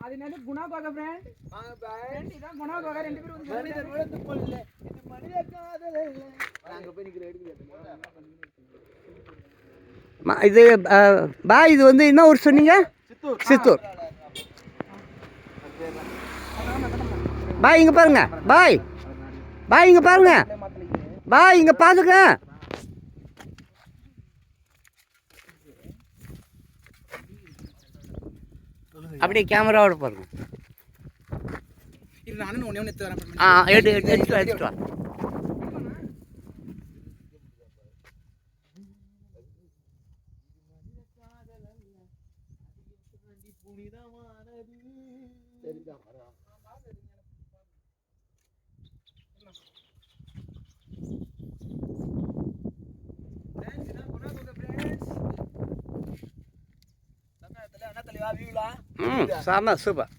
அது என்னது? Guna கோகை friend friend இதான். குணா கோகை ரெண்டு பேரும் வந்து மனிதர் உழைத்து கொள்ள இது மனித காதல் இல்லை நாங்க போய் நிக்கிற ம- இது பாய் இது வந்து என்ன ஊர் சொன்னீங்க? சித்தூர். சித்தூர். பாய் இங்கே பாருங்க. பாய் பாய் இங்கே பாருங்க. பாய் இங்கே பாருங்க அப்படியே கேமராவோட பாருங்க ஆ எடு எடு எடுத்து எடுத்துட்டு வா. தமிழகத்துல என்ன சூப்பர்.